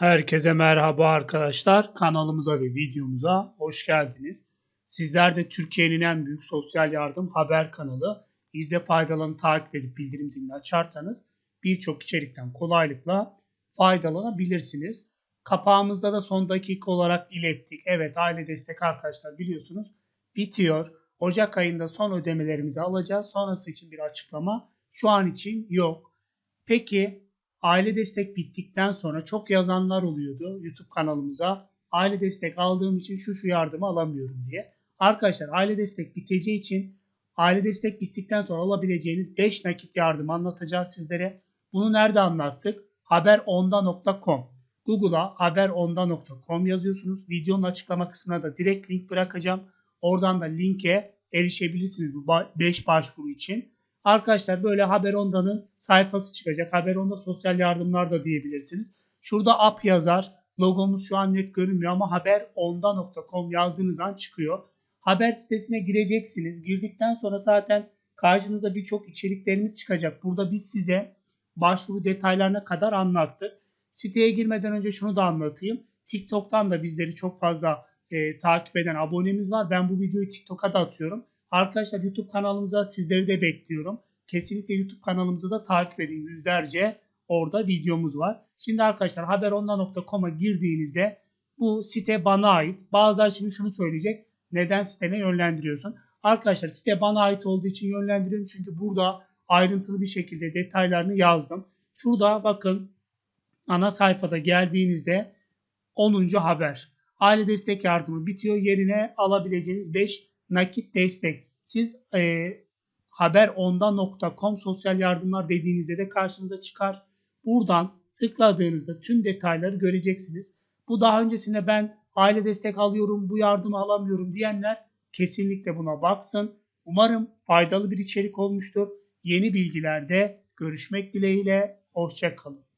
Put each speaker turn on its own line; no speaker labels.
Herkese merhaba arkadaşlar. Kanalımıza ve videomuza hoş geldiniz. Sizler de Türkiye'nin en büyük sosyal yardım haber kanalı. İzle faydalarını takip edip bildirim zilini açarsanız birçok içerikten kolaylıkla faydalanabilirsiniz. Kapağımızda da son dakika olarak ilettik. Evet aile destek arkadaşlar biliyorsunuz bitiyor. Ocak ayında son ödemelerimizi alacağız. Sonrası için bir açıklama şu an için yok. Peki aile destek bittikten sonra çok yazanlar oluyordu YouTube kanalımıza. Aile destek aldığım için şu şu yardımı alamıyorum diye. Arkadaşlar aile destek biteceği için aile destek bittikten sonra alabileceğiniz 5 nakit yardım anlatacağız sizlere. Bunu nerede anlattık? Haberonda.com Google'a haberonda.com yazıyorsunuz. Videonun açıklama kısmına da direkt link bırakacağım. Oradan da linke erişebilirsiniz bu 5 başvuru için. Arkadaşlar böyle Haber Onda'nın sayfası çıkacak. Haber Onda sosyal yardımlar da diyebilirsiniz. Şurada app yazar. Logomuz şu an net görünmüyor ama haberonda.com yazdığınız an çıkıyor. Haber sitesine gireceksiniz. Girdikten sonra zaten karşınıza birçok içeriklerimiz çıkacak. Burada biz size başvuru detaylarına kadar anlattık. Siteye girmeden önce şunu da anlatayım. TikTok'tan da bizleri çok fazla e, takip eden abonemiz var. Ben bu videoyu TikTok'a da atıyorum. Arkadaşlar YouTube kanalımıza sizleri de bekliyorum. Kesinlikle YouTube kanalımızı da takip edin. Yüzlerce orada videomuz var. Şimdi arkadaşlar haberonda.com'a girdiğinizde bu site bana ait. Bazıları şimdi şunu söyleyecek. Neden sitene yönlendiriyorsun? Arkadaşlar site bana ait olduğu için yönlendiriyorum. Çünkü burada ayrıntılı bir şekilde detaylarını yazdım. Şurada bakın ana sayfada geldiğinizde 10. haber. Aile destek yardımı bitiyor. Yerine alabileceğiniz 5 nakit destek. Siz e, haberonda.com sosyal yardımlar dediğinizde de karşınıza çıkar. Buradan tıkladığınızda tüm detayları göreceksiniz. Bu daha öncesinde ben aile destek alıyorum, bu yardımı alamıyorum diyenler kesinlikle buna baksın. Umarım faydalı bir içerik olmuştur. Yeni bilgilerde görüşmek dileğiyle. Hoşçakalın.